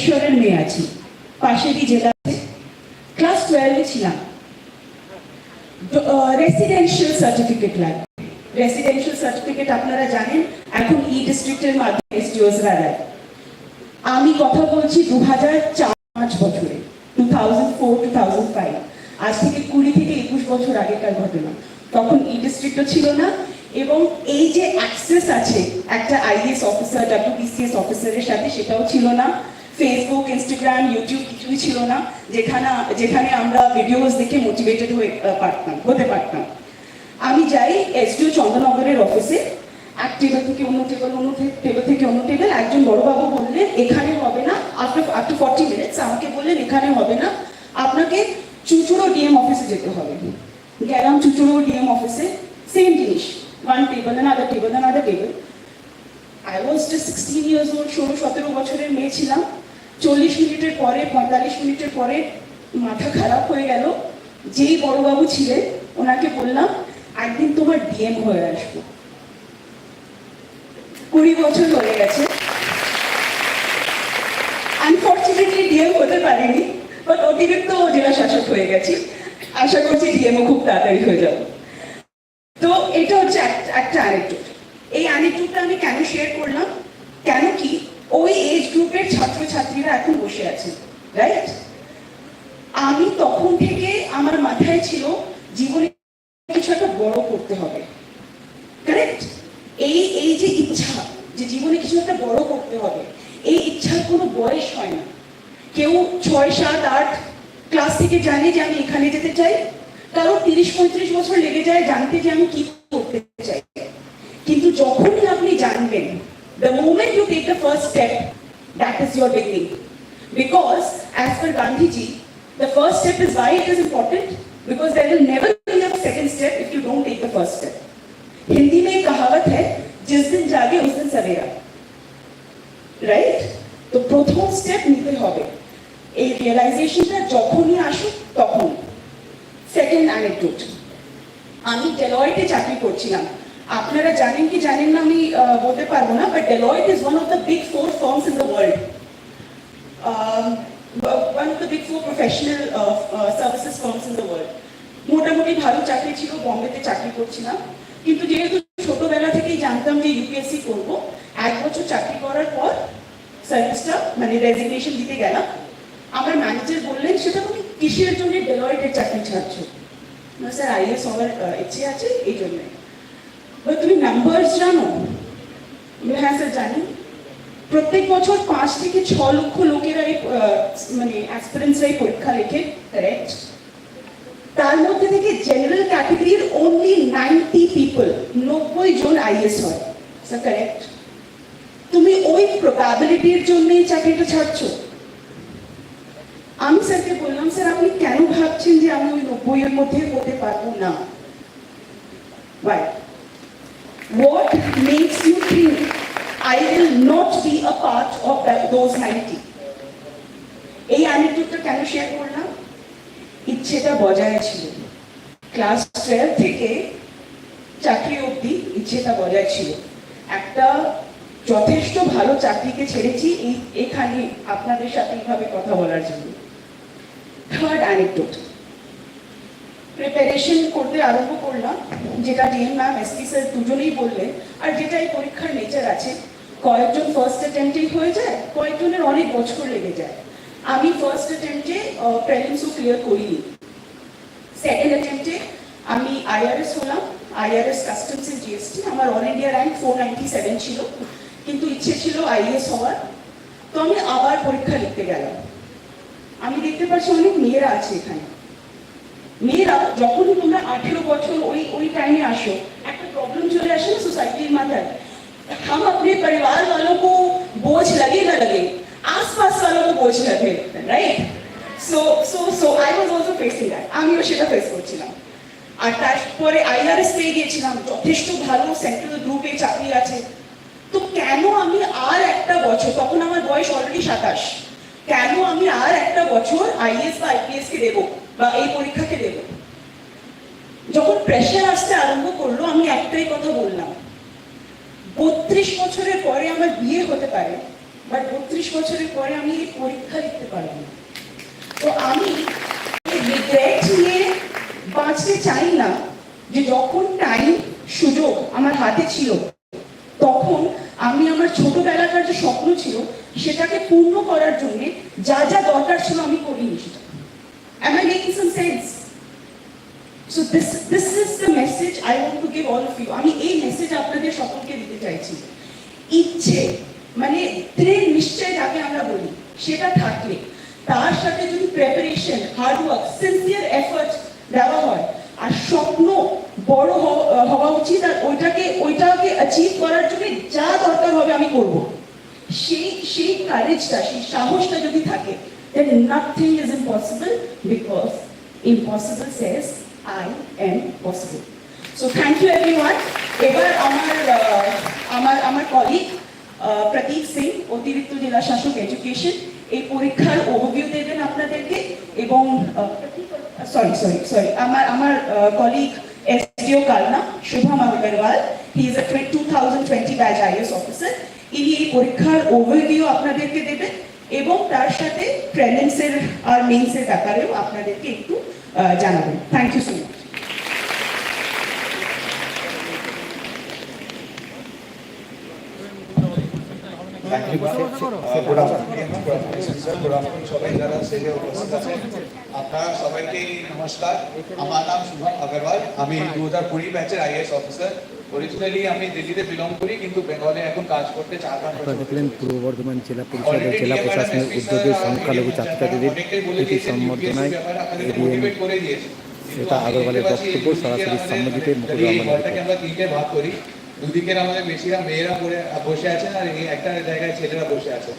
ভুবনেশ্বরের মেয়ে আছি। পাশেরই জেলাতে ক্লাস টুয়েলভে ছিলাম। রেসিডেন্সিয়াল সার্টিফিকেট লাগবে রেসিডেন্সিয়াল সার্টিফিকেট আপনারা জানেন, এখন ই ডিস্ট্রিক্টের মাধ্যমে দেয়। আমি কথা বলছি দু হাজার চার পাঁচ বছরে two thousand four two thousand five আজ থেকে কুড়ি থেকে একুশ বছর আগেকার ঘটনা। তখন ই ডিস্ট্রিক্টও ছিল না, এবং এই যে অ্যাক্সেস আছে, একটা আইএস অফিসার ডাব্লিউবিসিএস অফিসারের সাথে সেটাও ছিল না। ফেসবুক ইনস্টাগ্রাম ইউটিউব কিছুই ছিল না, যেখানে যেখানে আমরা ভিডিওস দেখে মোটিভেটেড হয়ে পারতাম, হতে পারতাম। আমি যাই এসডিও চন্দ্রনগরের অফিসে এক টেবিল থেকে অন্য টেবিল অন্য টেবিল থেকে অন্য টেবিল একজন বড়বাবু বললেন এখানে হবে না আফটার আফটার ফর্টি মিনিটস আমাকে বললেন এখানে হবে না, আপনাকে চুচুড়ো ডিএম অফিসে যেতে হবে। গেলাম চুচুড়ো ডিএম অফিসে সেম জিনিস one table other table other table I was just sixteen years old ষোলো, সতেরো বছরের মেয়ে ছিলাম। চল্লিশ মিনিটের পরে, পঁয়তাল্লিশ মিনিটের পরে মাথা খারাপ হয়ে গেল। যেই বড়বাবু ছিলেন, ওনাকে বললাম, একদিন তোমার ডিএম হয়ে আসব। কুড়ি বছর হয়ে গেছে। আনফর্চুনেটলি ডিএম হতে পারিনি বাট অতিরিক্ত জেলা শাসক হয়ে গেছি। আশা করছি ডিএমও খুব তাড়াতাড়ি হয়ে যাবে। তো এটা হচ্ছে এক- একটা অ্যানেকডোট এই অ্যানেকডোটটা আমি কেন শেয়ার করলাম? কেন কি? ওই এজ গ্রুপের ছাত্রছাত্রীরা এখন বসে আছেন রাইট আমি তখন থেকে আমার মাথায় ছিল জীবনে কিছু একটা বড় করতে হবে কারেক্ট এই এই যে ইচ্ছা যে জীবনে কিছু একটা বড় করতে হবে, এই ইচ্ছার কোনো বয়স হয় না। কেউ ছয়, সাত, আট ক্লাস থেকে জানে যে আমি এখানে যেতে চাই, কারও তিরিশ, পঁয়ত্রিশ বছর লেগে যায় জানতে যে আমি কি করতে চাই। কিন্তু যখনই আপনি জানবেন the moment you take the first step that is your beginning because as per gandhiji the first step is why it is important because there will never be a second step if you don't take the first step Hindi में एक कहावत है जिस दिन जागे उस दिन सवेरा right তো প্রথম স্টেপ নিতে হবে এই রিয়েলাইজেশনটা যখনই আসুক তখন সেকেন্ড অ্যানেকডোট আমি ডেলয়েটে চাকরি করছিলাম আপনারা জানেন কি জানেন না আমি বলতে পারব না but Deloitte is one of the big four firms in the world one of the big four professional services firms in the world মোটামুটি ভালো চাকরি ছিল, বম্বেতে চাকরি করছিলাম। কিন্তু যেহেতু ছোটবেলা থেকেই জানতাম যে ইউপিএসসি করব, এক বছর চাকরি করার পর সার্ভিসটা মানে রেজিগনেশন দিতে গেলাম। আমার ম্যানেজার বললেন, সেটা তুমি কিসের জন্য ডেলয়েটের চাকরি ছাড়ছো? স্যার আইএস হওয়ার ইচ্ছে আছে, এই জন্যে। এবার তুমি নাম্বারস জানো বলে, হ্যাঁ স্যার জানি প্রত্যেক বছর পাঁচ থেকে ছ লক্ষ লোকেরা এই আহ, মানে অ্যাসপিরেন্টসরা এই পরীক্ষা লেখে কারেক্ট তার মধ্যে থেকে জেনারেল ক্যাটাগরির অনলি নাইনটি পিপল নব্বই জন আইএস হয় স্যার কারেক্ট তুমি ওই প্রবাবিলিটির জন্য এই চাকরিটা ছাড়ছো আমি স্যারকে বললাম স্যার আপনি কেন ভাবছেন যে আমি ওই নব্বই এর মধ্যে হতে পারব না Why? What makes you think I will not be a part of that, those 90? এই অ্যানিটিউডটা কেন শেয়ার করলাম? ইচ্ছেটা বজায় ছিল। ক্লাস টুয়েলভ থেকে চাকরি অবধি ইচ্ছেটা বজায় ছিল। একটা যথেষ্ট ভালো চাকরিকে ছেড়েছি এই এখানে আপনাদের সাথে এইভাবে কথা বলার জন্য। থার্ড অ্যানেকডোট প্রিপারেশন করতে আরম্ভ করলাম, যেটা ডিএম ম্যাম এসপি স্যার দুজনেই বললেন, আর যেটা এই পরীক্ষার নেচার আছে, কয়েকজন ফার্স্ট অ্যাটেম্পটেই হয়ে যায়, কয়েকজনের অনেক বছর লেগে যায়। আমি ফার্স্ট অ্যাটেম্পটে প্রেলিমসও ক্লিয়ার করিনি। সেকেন্ড অ্যাটেম্পটে আমি আইআরএস হলাম আইআরএস কাস্টমস এন্ড জিএসটি আমার all India rank four ninety seven ছিল, কিন্তু ইচ্ছে ছিল আইএস হওয়ার। তো আমি আবার পরীক্ষা লিখতে গেলাম। আমি দেখতে পাচ্ছি অনেক মেয়েরা আছে এখানে। মেয়েরা যখনই তোমরা আঠেরো বছর ওই ওই টাইমে আসো, একটা প্রবলেম চলে আসে না সোসাइटी মাথায়? हम अपने परिवार वालों को बोझ लगे ना लगे आसपास वालों को बोझ लगे right so so so I was also facing that আমিও সেটা ফেস করছিলাম। আর তারপরে আইআরএস পেয়ে গিয়েছিলাম। যথেষ্ট ভালো সেন্ট্রাল গ্রুপে চাকরি আছে। তো কেন আমি আর একটা বছর, তখন আমার বয়স অলরেডি সাতাশ, কেন আমি আর একটা বছর আইএস বা আইপিএস কে দেবো? বা এই পরীক্ষাকে দেব। যখন প্রেশার আসতে আরম্ভ করল, আমি একটাই কথা বললাম। বত্রিশ বছরের পরে আমার বিয়ে হতে পারে বাট বত্রিশ বছরের পরে আমি এই পরীক্ষা লিখতে পারব না। তো আমি রিগ্রেট নিয়ে বাঁচতে চাই না, যে যখন টাইম সুযোগ আমার হাতে ছিল, তখন আমি আমার ছোটবেলাকার যে স্বপ্ন ছিল, সেটাকে পূর্ণ করার জন্য যা যা দরকার ছিল আমি করিনি। সেটা Am I making some sense? So this this is the message I want to give all of you. আমি এই মেসেজ আপনাদের সকলকে দিতে চাইছি ইচ্ছে মানে দৃঢ় নিশ্চয় যাকে আমরা বলি, সেটা থাকলে, তার সাথে যদি preparation hard work sincere effort দেওয়া হয়, আর স্বপ্ন বড় হওয়া উচিত, আর ওইটাকে ওইটাকে অ্যাচিভ করার জন্য যা দরকার হবে আমি করব সেই সেই কারেজটা সেই সাহসটা যদি থাকে then nothing is impossible because impossible says, I am possible. So, thank you, everyone. এবার আমার আমার আমার কলিগ প্রতীক সিং অতিরিক্ত জেলা শাসক এডুকেশন এই পরীক্ষার ওভারভিউ দেবেন আপনাদেরকে এবং সরি সরি সরি আমার আমার colleague SDO Kalna Shubham Agarwal he is a two thousand twenty batch IAS officer ইনি এই পরীক্ষার ওভারভিউ আপনাদেরকে দেবেন এবং তার সাথে প্রেজেন্সের আর মেইনসের ব্যাপারেও আপনাদেরকে একটু জানাবেন থ্যাংক ইউ সো মাচ আপনারা সবাইকে নমস্কার আমার নাম শুভম আগরওয়াল আমি দু হাজার কুড়ি ব্যাচের আইএস অফিসার অরিজিনালি আমি দিল্লিতে বিলং করি কিন্তু বেঙ্গলে এখন কাজ করতে দেখলেন পূর্ব বর্ধমান জেলা পরিষদ জেলা প্রশাসনের উদ্যোগে সংখ্যালঘু ছাত্রছাত্রীদের প্রীতি সম্বর্ধনায় শ্বেতা আগরওয়ালের বক্তব্য সরাসরি সম্মতিতে মুকুল আমরা তিনটে ভাগ করি। দুদিকের আমাদের বেশিরা মেয়েরা বসে আছেন আর একটা জায়গায় ছেলেরা বসে আছে